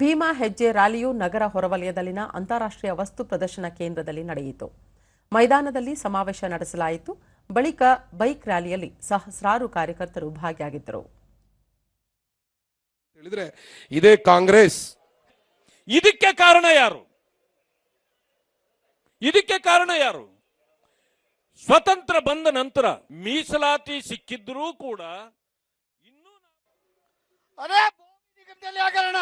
ಭೀಮಾ ಹೆಜ್ಜೆ ರ್ಯಾಲಿಯು ನಗರ ಹೊರವಲಯದಲ್ಲಿನ ಅಂತಾರಾಷ್ಟ್ರೀಯ ವಸ್ತು ಪ್ರದರ್ಶನ ಕೇಂದ್ರದಲ್ಲಿ ನಡೆಯಿತು. ಮೈದಾನದಲ್ಲಿ ಸಮಾವೇಶ ನಡೆಸಲಾಯಿತು. ಬಳಿಕ ಬೈಕ್ ರ್ಯಾಲಿಯಲ್ಲಿ ಸಹಸ್ರಾರು ಕಾರ್ಯಕರ್ತರು ಭಾಗಿಯಾಗಿದ್ದರು. ಇದೇ ಕಾಂಗ್ರೆಸ್. ಇದಕ್ಕೆ ಕಾರಣ ಯಾರು? ಇದಕ್ಕೆ ಕಾರಣ ಯಾರು? ಸ್ವತಂತ್ರ ಬಂದ ನಂತರ ಮೀಸಲಾತಿ ಸಿಕ್ಕಿದ್ರೂ ಕೂಡ ಇನ್ನೂ ಅದೇ ಭೂಮಿ ನಿಗಮದಲ್ಲಿ ಹಗರಣ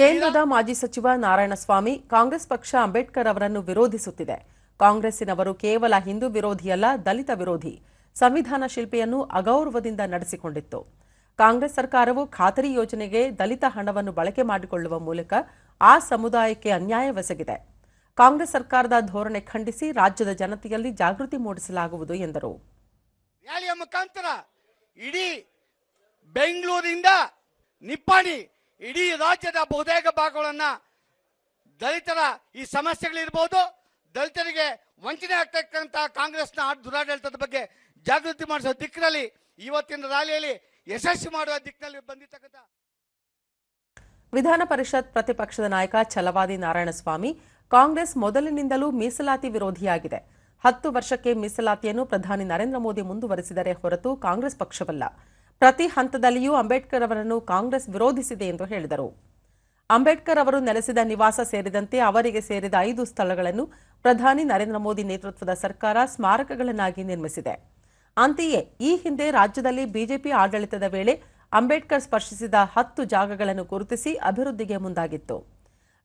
ಕೇಂದ್ರದ ಮಾಜಿ ಸಚಿವ ನಾರಾಯಣಸ್ವಾಮಿ ಕಾಂಗ್ರೆಸ್ ಪಕ್ಷ ಅಂಬೇಡ್ಕರ್ ಅವರನ್ನು ವಿರೋಧಿಸುತ್ತಿದೆ. ಕಾಂಗ್ರೆಸ್ಸಿನವರು ಕೇವಲ ಹಿಂದೂ ವಿರೋಧಿಯಲ್ಲ, ದಲಿತ ವಿರೋಧಿ. ಸಂವಿಧಾನ ಶಿಲ್ಪಿಯನ್ನು ಅಗೌರವದಿಂದ ನಡೆಸಿಕೊಂಡಿತ್ತು. ಕಾಂಗ್ರೆಸ್ ಸರ್ಕಾರವು ಖಾತರಿ ಯೋಜನೆಗೆ ದಲಿತ ಹಣವನ್ನು ಬಳಕೆ ಮಾಡಿಕೊಳ್ಳುವ ಮೂಲಕ ಆ ಸಮುದಾಯಕ್ಕೆ ಅನ್ಯಾಯವೆಸಗಿದೆ ಕಾಂಗ್ರೆಸ್ ಸರ್ಕಾರದ ಧೋರಣೆ ಖಂಡಿಸಿ ರಾಜ್ಯದ ಜನತೆಯಲ್ಲಿ ಜಾಗೃತಿ ಮೂಡಿಸಲಾಗುವುದು ಎಂದರು. ಬೆಂಗಳೂರಿಂದ ನಿಪ್ಪಾಣಿ ಇಡೀ ರಾಜ್ಯದ ಬಹುತೇಕ ಭಾಗಗಳನ್ನ ದಲಿತರ ಈ ಸಮಸ್ಯೆಗಳಿರ್ಬೋದು. ದಲಿತರಿಗೆ ವಂಚನೆ ಆಗ್ತಕ್ಕಂಥ ಕಾಂಗ್ರೆಸ್ನ ದುರಾಡಳಿತದ ಬಗ್ಗೆ ಜಾಗೃತಿ ಮಾಡಿಸುವ ದಿಕ್ಕಿನಲ್ಲಿ ಇವತ್ತಿನ ರ್ಯಾಲಿಯಲ್ಲಿ ಯಶಸ್ವಿ ಮಾಡುವ ದಿಕ್ಕಿನಲ್ಲಿ ಬಂದಿರ್ತಕ್ಕಂಥ ವಿಧಾನ ಪರಿಷತ್ ಪ್ರತಿಪಕ್ಷದ ನಾಯಕ ಛಲವಾದಿ ನಾರಾಯಣಸ್ವಾಮಿ ಕಾಂಗ್ರೆಸ್ ಮೊದಲಿನಿಂದಲೂ ಮೀಸಲಾತಿ ವಿರೋಧಿಯಾಗಿದೆ. ಹತ್ತು ವರ್ಷಕ್ಕೆ ಮೀಸಲಾತಿಯನ್ನು ಪ್ರಧಾನಿ ನರೇಂದ್ರ ಮೋದಿ ಮುಂದುವರೆಸಿದರೆ ಹೊರತು ಕಾಂಗ್ರೆಸ್ ಪಕ್ಷವಲ್ಲ. ಪ್ರತಿ ಹಂತದಲ್ಲಿಯೂ ಅಂಬೇಡ್ಕರ್ ಅವರನ್ನು ಕಾಂಗ್ರೆಸ್ ವಿರೋಧಿಸಿದೆ ಎಂದು ಹೇಳಿದರು. ಅಂಬೇಡ್ಕರ್ ಅವರು ನೆಲೆಸಿದ ನಿವಾಸ ಸೇರಿದಂತೆ ಅವರಿಗೆ ಸೇರಿದ ಐದು ಸ್ಥಳಗಳನ್ನು ಪ್ರಧಾನಿ ನರೇಂದ್ರ ಮೋದಿ ನೇತೃತ್ವದ ಸರ್ಕಾರ ಸ್ಮಾರಕಗಳನ್ನಾಗಿ ನಿರ್ಮಿಸಿದೆ. ಅಂತೆಯೇ ಈ ಹಿಂದೆ ರಾಜ್ಯದಲ್ಲಿ ಬಿಜೆಪಿ ಆಡಳಿತದ ವೇಳೆ ಅಂಬೇಡ್ಕರ್ ಸ್ಪರ್ಶಿಸಿದ ಹತ್ತು ಜಾಗಗಳನ್ನು ಗುರುತಿಸಿ ಅಭಿವೃದ್ಧಿಗೆ ಮುಂದಾಗಿತ್ತು.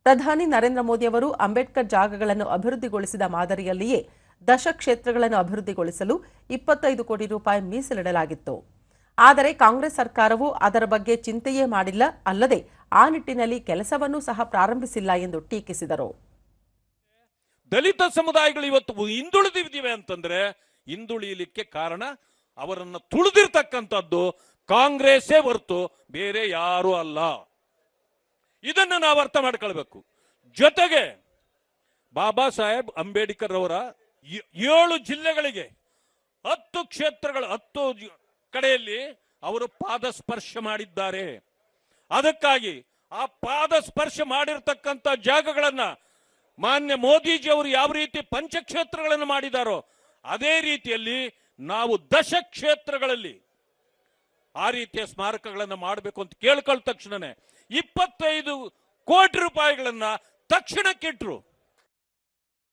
ಪ್ರಧಾನಿ ನರೇಂದ್ರ ಮೋದಿ ಅವರು ಅಂಬೇಡ್ಕರ್ ಜಾಗಗಳನ್ನು ಅಭಿವೃದ್ಧಿಗೊಳಿಸಿದ ಮಾದರಿಯಲ್ಲಿಯೇ ದಶ ಕ್ಷೇತ್ರಗಳನ್ನು ಅಭಿವೃದ್ಧಿಗೊಳಿಸಲು ಇಪ್ಪತ್ತೈದು ಕೋಟಿ ರೂಪಾಯಿ ಮೀಸಲಿಡಲಾಗಿತ್ತು. ಆದರೆ ಕಾಂಗ್ರೆಸ್ ಸರ್ಕಾರವು ಅದರ ಬಗ್ಗೆ ಚಿಂತೆಯೇ ಮಾಡಿಲ್ಲ, ಅಲ್ಲದೆ ಆ ನಿಟ್ಟಿನಲ್ಲಿ ಕೆಲಸವನ್ನೂ ಸಹ ಪ್ರಾರಂಭಿಸಿಲ್ಲ ಎಂದು ಟೀಕಿಸಿದರು. ದಲಿತ ಸಮುದಾಯಗಳು ಇವತ್ತು ಹಿಂದುಳಿದಿವೆ ಅಂತಂದ್ರೆ ಹಿಂದುಳಿಯಲಿಕ್ಕೆ ಕಾರಣ ಅವರನ್ನು ತುಳಿದಿರ್ತಕ್ಕಂಥದ್ದು ಕಾಂಗ್ರೆಸ್ಸೇ ಹೊರತು ಬೇರೆ ಯಾರೂ ಅಲ್ಲ. ಇದನ್ನು ನಾವು ಅರ್ಥ ಮಾಡ್ಕೊಳ್ಬೇಕು. ಜೊತೆಗೆ ಬಾಬಾ ಸಾಹೇಬ್ ಅಂಬೇಡ್ಕರ್ ಅವರ ಏಳು ಜಿಲ್ಲೆಗಳಿಗೆ ಹತ್ತು ಕ್ಷೇತ್ರಗಳು ಹತ್ತು ಕಡೆಯಲ್ಲಿ ಅವರು ಪಾದ ಸ್ಪರ್ಶ ಮಾಡಿದ್ದಾರೆ. ಅದಕ್ಕಾಗಿ ಆ ಪಾದ ಸ್ಪರ್ಶ ಮಾಡಿರ್ತಕ್ಕಂಥ ಜಾಗಗಳನ್ನ ಮಾನ್ಯ ಮೋದಿಜಿ ಅವರು ಯಾವ ರೀತಿ ಪಂಚಕ್ಷೇತ್ರಗಳನ್ನು ಮಾಡಿದಾರೋ ಅದೇ ರೀತಿಯಲ್ಲಿ ನಾವು ದಶ ಕ್ಷೇತ್ರಗಳಲ್ಲಿ ಆ ರೀತಿಯ ಸ್ಮಾರಕಗಳನ್ನು ಮಾಡಬೇಕು ಅಂತ ಕೇಳ್ಕೊಳ್ಳ ತಕ್ಷಣನೇ ಇಪ್ಪತ್ತೈದು ಕೋಟಿ ರೂಪಾಯಿಗಳನ್ನ ತಕ್ಷಣಕ್ಕಿಟ್ರು